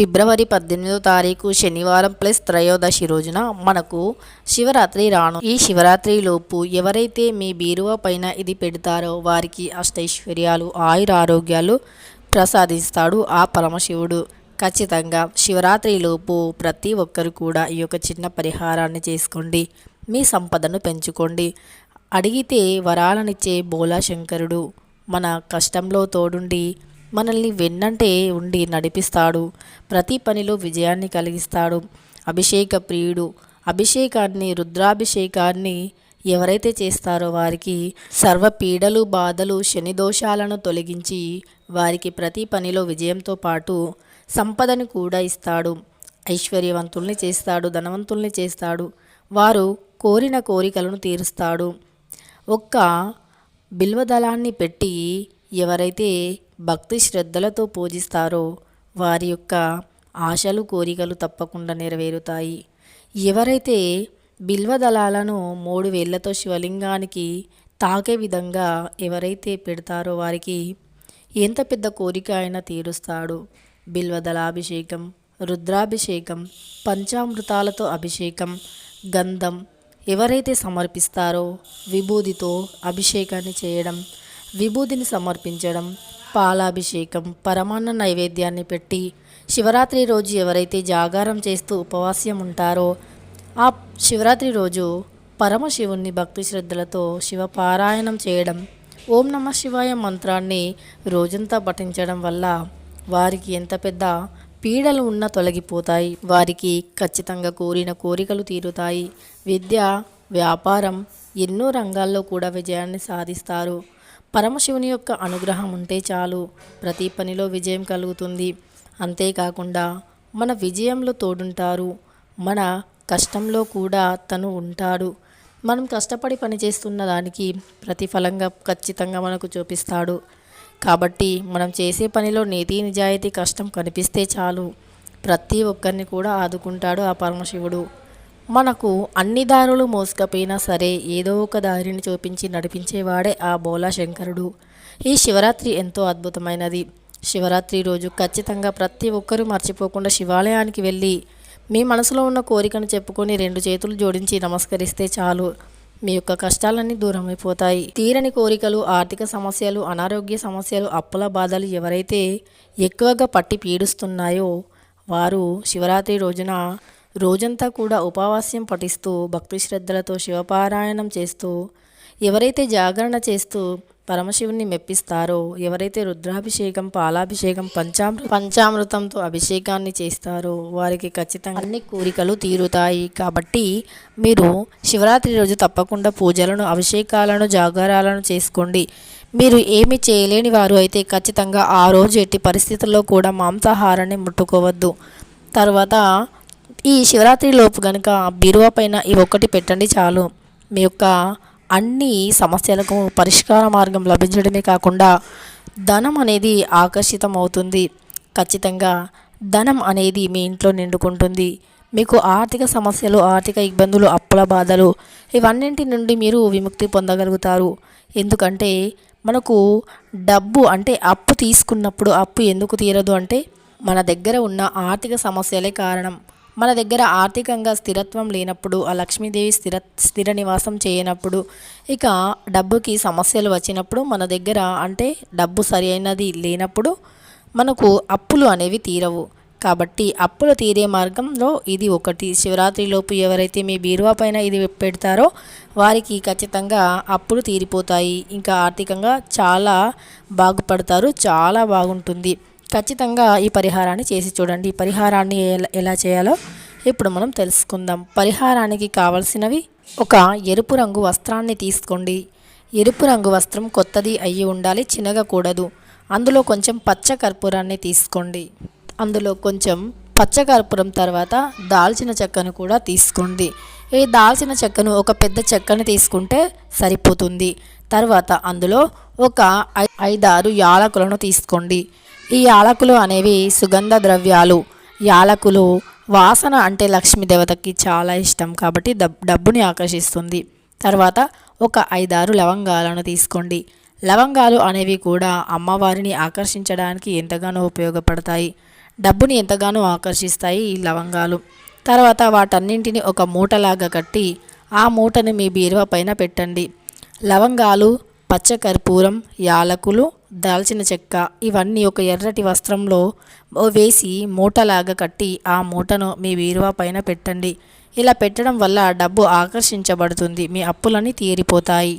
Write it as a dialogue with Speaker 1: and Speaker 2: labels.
Speaker 1: ఫిబ్రవరి పద్దెనిమిదో తారీఖు శనివారం ప్లస్ త్రయోదశి రోజున మనకు శివరాత్రి రాను. ఈ శివరాత్రిలోపు ఎవరైతే మీ బీరువా పైన ఇది పెడతారో వారికి అష్టైశ్వర్యాలు ఆయుర ఆరోగ్యాలు ప్రసాదిస్తాడు ఆ పరమశివుడు. ఖచ్చితంగా శివరాత్రిలోపు ప్రతి ఒక్కరు కూడా ఈ యొక్క చిన్న పరిహారాన్ని చేసుకోండి. మీ సంపదను పెంచుకోండి. అడిగితే వరాలనిచ్చే బోలాశంకరుడు మన కష్టంలో తోడుండి మనల్ని వెన్నంటే ఉండి నడిపిస్తాడు. ప్రతి పనిలో విజయాన్ని కలిగిస్తాడు. అభిషేక ప్రియుడు అభిషేకాన్ని రుద్రాభిషేకాన్ని ఎవరైతే చేస్తారో వారికి సర్వ పీడలు బాధలు శని దోషాలను తొలగించి వారికి ప్రతి పనిలో విజయంతో పాటు సంపదను కూడా ఇస్తాడు. ఐశ్వర్యవంతుల్ని చేస్తాడు ధనవంతుల్ని చేస్తాడు. వారు కోరిన కోరికలను తీరుస్తాడు. ఒక్క బిల్వదళాన్ని పెట్టి ఎవరైతే భక్తి శ్రద్ధలతో పూజిస్తారో వారి యొక్క ఆశలు కోరికలు తప్పకుండా నెరవేరుతాయి. ఎవరైతే బిల్వదళాలను మూడు వేళ్ళతో శివలింగానికి తాకే విధంగా ఎవరైతే పెడతారో వారికి ఎంత పెద్ద కోరిక అయినా తీరుస్తాడు. బిల్వదళాభిషేకం రుద్రాభిషేకం పంచామృతాలతో అభిషేకం గంధం ఎవరైతే సమర్పిస్తారో విభూదితో అభిషేకాన్ని చేయడం విభూదిని సమర్పించడం పాలాభిషేకం పరమాన్న నైవేద్యాన్ని పెట్టి శివరాత్రి రోజు ఎవరైతే జాగారం చేస్తూ ఉపవాస్యం ఉంటారో ఆ శివరాత్రి రోజు పరమశివుణ్ణి భక్తి శ్రద్ధలతో శివపారాయణం చేయడం ఓం నమ శివాయ మంత్రాన్ని రోజంతా పఠించడం వల్ల వారికి ఎంత పెద్ద పీడలు ఉన్న తొలగిపోతాయి. వారికి ఖచ్చితంగా కోరిన కోరికలు తీరుతాయి. విద్య వ్యాపారం ఎన్నో రంగాల్లో కూడా విజయాన్ని సాధిస్తారు. పరమశివుని యొక్క అనుగ్రహం ఉంటే చాలు. ప్రతి పనిలో విజయం కలుగుతుంది. అంతేకాకుండా మన విజయంలో తోడుంటారు. మన కష్టంలో కూడా తను ఉంటాడు. మనం కష్టపడి పనిచేస్తున్న దానికి ప్రతిఫలంగా ఖచ్చితంగా మనకు చూపిస్తాడు. కాబట్టి మనం చేసే పనిలో నీతి నిజాయితీ కష్టం కనిపిస్తే చాలు. ప్రతి ఒక్కరిని కూడా ఆదుకుంటాడు ఆ పరమశివుడు. మనకు అన్ని దారులు మోసుకపోయినా సరే ఏదో ఒక దారిని చూపించి నడిపించేవాడే ఆ బోలా శంకరుడు. ఈ శివరాత్రి ఎంతో అద్భుతమైనది. శివరాత్రి రోజు ఖచ్చితంగా ప్రతి ఒక్కరూ మర్చిపోకుండా శివాలయానికి వెళ్ళి మీ మనసులో ఉన్న కోరికను చెప్పుకొని రెండు చేతులు జోడించి నమస్కరిస్తే చాలు. మీ యొక్క కష్టాలన్నీ దూరమైపోతాయి. తీరని కోరికలు ఆర్థిక సమస్యలు అనారోగ్య సమస్యలు అప్పుల బాధలు ఎవరైతే ఎక్కువగా పట్టి పీడిస్తున్నాయో వారు శివరాత్రి రోజున రోజంతా కూడా ఉపవాస్యం పఠిస్తూ భక్తి శ్రద్ధలతో శివపారాయణం చేస్తూ ఎవరైతే జాగరణ చేస్తూ పరమశివుని మెప్పిస్తారో ఎవరైతే రుద్రాభిషేకం పాలాభిషేకం పంచామృ పంచామృతంతో అభిషేకాన్ని చేస్తారో వారికి ఖచ్చితంగా అన్ని కోరికలు తీరుతాయి. కాబట్టి మీరు శివరాత్రి రోజు తప్పకుండా పూజలను అభిషేకాలను జాగారాలను చేసుకోండి. మీరు ఏమి చేయలేని వారు అయితే ఖచ్చితంగా ఆ రోజు ఎట్టి పరిస్థితుల్లో కూడా మాంసాహారాన్ని ముట్టుకోవద్దు. తర్వాత ఈ శివరాత్రి లోపు కనుక బీరువా పైన ఈ ఒక్కటి పెట్టండి చాలు. మీ యొక్క అన్ని సమస్యలకు పరిష్కార మార్గం లభించడమే కాకుండా ధనం అనేది ఆకర్షితం అవుతుంది. ఖచ్చితంగా ధనం అనేది మీ ఇంట్లో నిండుకుంటుంది. మీకు ఆర్థిక సమస్యలు ఆర్థిక ఇబ్బందులు అప్పుల బాధలు ఇవన్నింటి నుండి మీరు విముక్తి పొందగలుగుతారు. ఎందుకంటే మనకు డబ్బు అంటే అప్పు తీసుకున్నప్పుడు అప్పు ఎందుకు తీరదు అంటే మన దగ్గర ఉన్న ఆర్థిక సమస్యలే కారణం. మన దగ్గర ఆర్థికంగా స్థిరత్వం లేనప్పుడు ఆ లక్ష్మీదేవి స్థిర స్థిర నివాసం చేయనప్పుడు ఇక డబ్బుకి సమస్యలు వచ్చినప్పుడు మన దగ్గర అంటే డబ్బు సరైనది లేనప్పుడు మనకు అప్పులు అనేవి తీరవు. కాబట్టి అప్పులు తీరే మార్గంలో ఇది ఒకటి. శివరాత్రిలోపు ఎవరైతే మీ బీరువా పైన ఇది పెడతారో వారికి ఖచ్చితంగా అప్పులు తీరిపోతాయి. ఇంకా ఆర్థికంగా చాలా బాగుపడతారు చాలా బాగుంటుంది. ఖచ్చితంగా ఈ పరిహారాన్ని చేసి చూడండి. ఈ పరిహారాన్ని ఎలా ఎలా చేయాలో ఇప్పుడు మనం తెలుసుకుందాం. పరిహారానికి కావలసినవి ఒక ఎరుపు రంగు వస్త్రాన్ని తీసుకోండి. ఎరుపు రంగు వస్త్రం కొత్తది అయ్యి ఉండాలి చినగకూడదు అందులో కొంచెం పచ్చ కర్పూరాన్ని తీసుకోండి. అందులో కొంచెం పచ్చ కర్పూరం తర్వాత దాల్చిన చెక్కను కూడా తీసుకోండి. ఈ దాల్చిన చెక్కను ఒక పెద్ద చెక్కను తీసుకుంటే సరిపోతుంది. తర్వాత అందులో ఒక ఐ- ఐదారు యాలకులను తీసుకోండి. ఈ యాలకులు అనేవి సుగంధ ద్రవ్యాలు. యాలకులు వాసన అంటే లక్ష్మీ దేవతకి చాలా ఇష్టం కాబట్టి డబ్బుని ఆకర్షిస్తుంది. తర్వాత ఒక ఐదారు లవంగాలను తీసుకోండి. లవంగాలు అనేవి కూడా అమ్మవారిని ఆకర్షించడానికి ఎంతగానో ఉపయోగపడతాయి. డబ్బుని ఎంతగానో ఆకర్షిస్తాయి ఈ లవంగాలు. తర్వాత వాటన్నింటిని ఒక మూటలాగా కట్టి ఆ మూటను మీ బీరువా పైన పెట్టండి. లవంగాలు పచ్చకర్పూరం యాలకులు దాల్చిన చెక్క ఇవన్నీ ఒక ఎర్రటి వస్త్రంలో వేసి మూటలాగా కట్టి ఆ మూటను మీ బీరువా పైన పెట్టండి. ఇలా పెట్టడం వల్ల డబ్బు ఆకర్షించబడుతుంది. మీ అప్పులన్నీ తీరిపోతాయి.